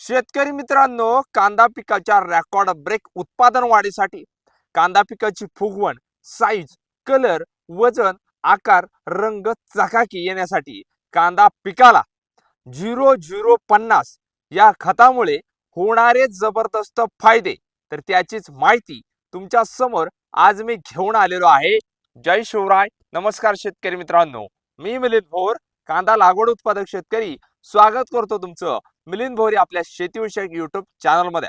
शेतकरी मित्रांनो कांदा पिकाच्या रेकॉर्ड ब्रेक उत्पादन वाढीसाठी कांदा पिकाची फुगवण साईज कलर वजन आकार रंग चकाकी येण्यासाठी कांदा पिकाला झिरो झिरो पन्नास या खतामुळे होणारे जबरदस्त फायदे. तर त्याचीच माहिती तुमच्यासमोर आज मी घेऊन आलेलो आहे. जय शिवराय. नमस्कार शेतकरी मित्रांनो. मी मिलिंद भोर कांदा लागवड उत्पादक शेतकरी. स्वागत करतो तुमचं मिलिंद भोरी आपल्या शेतीविषयक युट्यूब चॅनलमध्ये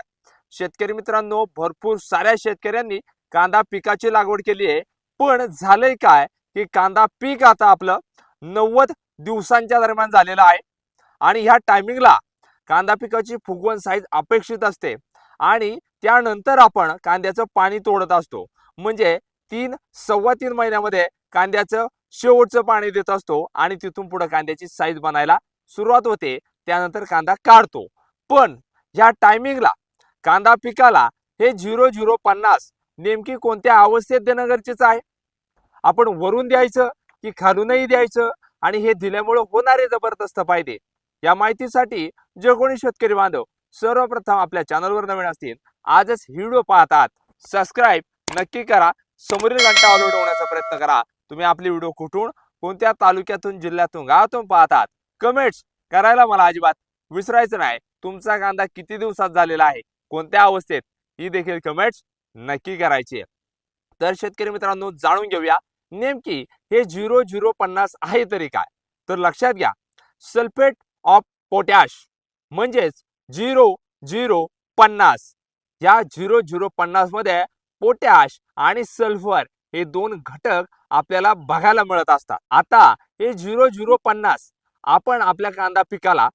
शेतकरी मित्रांनो भरपूर साऱ्या शेतकऱ्यांनी कांदा पिकाची लागवड केली आहे. पण झालंय काय? की कांदा पीक आता आपलं नव्वद दिवसांच्या दरम्यान झालेलं आहे. आणि ह्या टायमिंगला कांदा पिकाची फुगवण साईज अपेक्षित असते. आणि त्यानंतर आपण कांद्याचं पाणी तोडत असतो. म्हणजे तीन सव्वा तीन महिन्यामध्ये कांद्याचं शेवटचं पाणी देत असतो. आणि तिथून पुढे कांद्याची साईज बनायला सुरुवात होते त्यानंतर कांदा काढतो. पण या टायमिंगला कांदा पिकाला हे झिरो झिरो पन्नास नेमकी कोणत्या अवस्थेत देणं गरजेचं आहे? आपण वरून द्यायचं की खालूनही द्यायचं आणि हे दिल्यामुळे होणारे जबरदस्त फायदे? या माहितीसाठी जे कोणी शेतकरी बांधव सर्वप्रथम आपल्या चॅनलवर नवीन असतील आजच व्हिडिओ पाहतात. सबस्क्राईब नक्की करा. समोरील घंटा ऑलरेडी होण्याचा प्रयत्न करा. तुम्ही आपले व्हिडिओ कुठून कोणत्या तालुक्यातून जिल्ह्यातून गावातून पाहतात कमेंट्स करायला मला अजिबात विसरायचं नाही. तुमचा कांदा किती दिवसात झालेला आहे? कोणत्या अवस्थेत? ही देखील कमेंट्स नक्की करायची तर शेतकरी मित्रांनो जाणून घेऊया नेमकी हे झिरो झिरो पन्नास आहे तरी काय? तर लक्षात घ्या सल्फेट ऑफ पोटॅश म्हणजेच झिरो झिरो पन्नास. या झिरो झिरो पन्नासमध्ये पोटॅश आणि सल्फर हे दोन घटक आपल्याला बघायला मिळत असतात. आता हे झिरो झिरो पन्नास आपण आपल्या कांदा पिकाला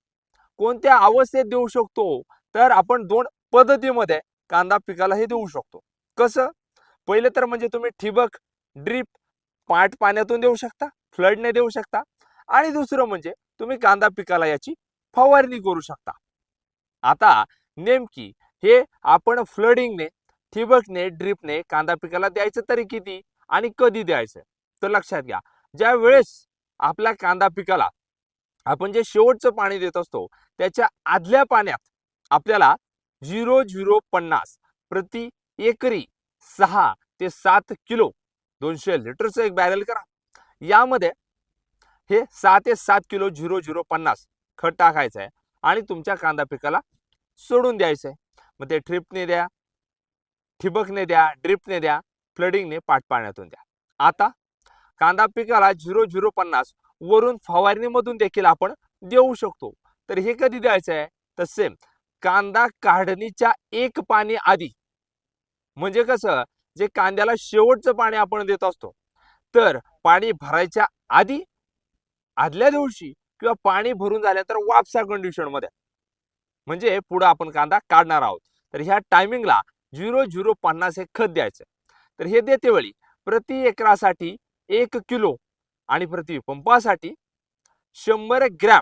कोणत्या अवस्थेत देऊ शकतो? तर आपण दोन पद्धतीमध्ये कांदा पिकाला हे देऊ शकतो. कसं? पहिले तर म्हणजे तुम्ही ठिबक ड्रीप पाट पाण्यातून देऊ शकता फ्लडने देऊ शकता. आणि दुसरं म्हणजे तुम्ही कांदा पिकाला याची फवारणी करू शकता. आता नेमकी हे आपण फ्लडिंगने ठिबकने ड्रीपने कांदा पिकाला द्यायचं तरी किती? आणि कधी द्यायचं? तर लक्षात घ्या. ज्या वेळेस आपल्या कांदा पिकाला आपण जे शेवटचं पाणी देत असतो त्याच्या आदल्या पाण्यात आपल्याला झिरो झिरो पन्नास प्रति एकरी सहा ते सात किलो दोनशे लिटरचं एक बॅरल करा. यामध्ये हे सहा ते सात किलो झिरो झिरो पन्नास खत टाकायचं आहे आणि तुमच्या कांदा पिकाला सोडून द्यायचं आहे मग ते ट्रिपने द्या ठिबकने द्या ड्रिपने द्या फ्लडिंगने पाण्यातून द्या. आता कांदा पिकाला झिरो झिरो पन्नास वरून फवारणीमधून देखील आपण देऊ शकतो. तर हे कधी द्यायचं आहे तर सेम कांदा काढणीच्या एक पाणी आधी. म्हणजे कसं? जे कांद्याला शेवटचं पाणी आपण देत असतो. तर पाणी भरायच्या आधी आदल्या दिवशी किंवा पाणी भरून झाल्यानंतर वापसा कंडिशनमध्ये म्हणजे पुढं आपण कांदा काढणार आहोत. तर ह्या टायमिंगला झिरो झिरो पन्नास हे खत द्यायचं. तर हे देते वेळी प्रति एकरासाठी एक किलो आणि प्रति पंपासाठी शंभर ग्रॅम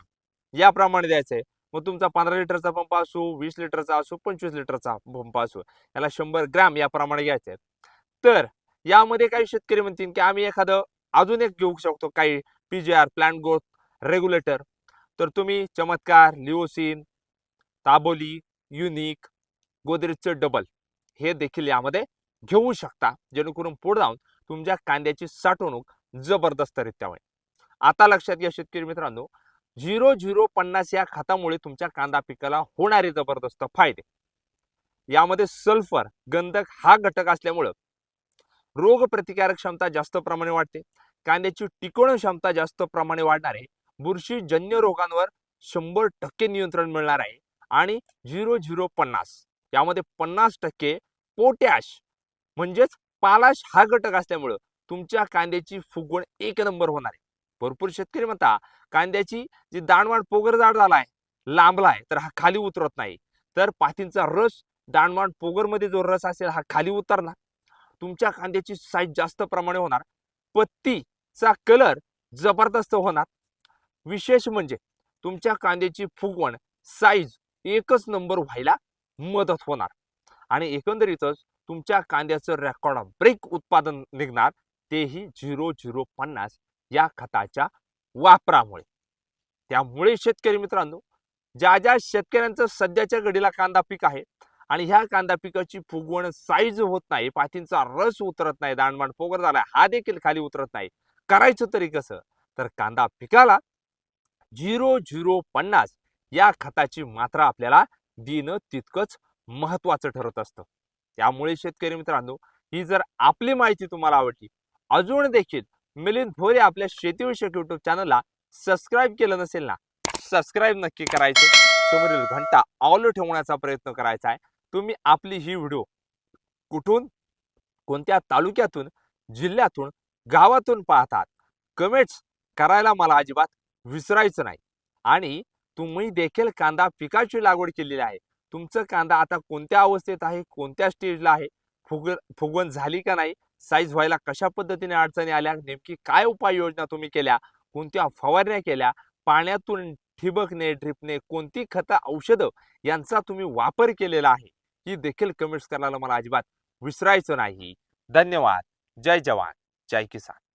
याप्रमाणे द्यायचं आहे. मग तुमचा पंधरा लिटरचा पंप असो वीस लिटरचा असो पंचवीस लिटरचा पंप असो याला शंभर ग्रॅम याप्रमाणे घ्यायचे आहे. तर यामध्ये काही शेतकरी म्हणतील की आम्ही एखादं अजून एक घेऊ शकतो काही P G R plant growth regulator तर तुम्ही चमत्कार लिओसिन ताबोली युनिक गोदरेजचं डबल हे देखील यामध्ये घेऊ शकता. जेणेकरून पुढे जाऊन तुमच्या कांद्याची साठवणूक जबरदस्तरित्या होईल. आता लक्षात घ्या शेतकरी मित्रांनो झिरो झिरो पन्नास या खतामुळे तुमच्या कांदा पिकाला होणारे जबरदस्त फायदे. यामध्ये सल्फर गंधक हा घटक असल्यामुळं रोग प्रतिकारक क्षमता जास्त प्रमाणे वाढते. कांद्याची टिकवण क्षमता जास्त प्रमाणे वाढणार आहे बुरशीजन्य रोगांवर शंभर टक्के नियंत्रण मिळणार आहे. आणि झिरो झिरो पन्नास यामध्ये पन्नास टक्के पोटॅश म्हणजेच पालाश हा घटक असल्यामुळं तुमच्या कांद्याची फुगवण एक नंबर होणार आहे. भरपूर शेतकरी म्हणता कांद्याची जी दाणवाण पोगर जाड झाला आहे लांबला आहे तर हा खाली उतरत नाही. तर पातींचा रस दाणवाण पोगरमध्ये जो रस असेल हा खाली उतरणार. तुमच्या कांद्याची साईज जास्त प्रमाणे होणार. पत्तीचा कलर जबरदस्त होणार. विशेष म्हणजे तुमच्या कांद्याची फुगवण साईज एकच नंबर व्हायला मदत होणार. आणि एकंदरीतच तुमच्या कांद्याचं रेकॉर्ड ब्रेक उत्पादन निघणार. तेही झिरो झिरो पन्नास या खताच्या वापरामुळे. त्यामुळे शेतकरी मित्रांनो ज्या ज्या शेतकऱ्यांचं सध्याच्या घडीला कांदा पीक आहे आणि ह्या कांदा पिकाची फुगवण साईज होत नाही पाठींचा रस उतरत नाही दांडमांड पोगर झालाय हा देखील खाली उतरत नाही करायचं तरी कसं? तर कांदा पिकाला झिरो झिरो पन्नास या खताची मात्रा आपल्याला देणं तितकंच महत्वाचं ठरत असतं. त्यामुळे शेतकरी मित्रांनो ही जर आपली माहिती तुम्हाला आवडली अजून देखील मिलिंद भोरे आपल्या शेतीविषयक युट्यूब चॅनलला सबस्क्राईब केलं नसेल ना सबस्क्राईब नक्की करायचं. समोरील घंटा ऑल ठेवण्याचा प्रयत्न करायचा आहे. तुम्ही आपली ही व्हिडिओ कुठून कोणत्या तालुक्यातून जिल्ह्यातून गावातून पाहतात कमेंट्स करायला मला अजिबात विसरायचं नाही. आणि तुम्ही देखील कांदा पिकाची लागवड केलेली आहे. तुमचं कांदा आता कोणत्या अवस्थेत आहे कोणत्या स्टेजला आहे फुग फुगवण झाली का नाही साईज व्हायला कशा पद्धतीने अडचणी आल्या नेमकी काय उपाययोजना तुम्ही केल्या कोणत्या फवारण्या केल्या पाण्यातून ठिबकने ड्रिपने कोणती खतं औषधं यांचा तुम्ही वापर केलेला आहे ही देखील कमेंट्स करायला मला अजिबात विसरायचं नाही. धन्यवाद. जय जवान. जय किसान.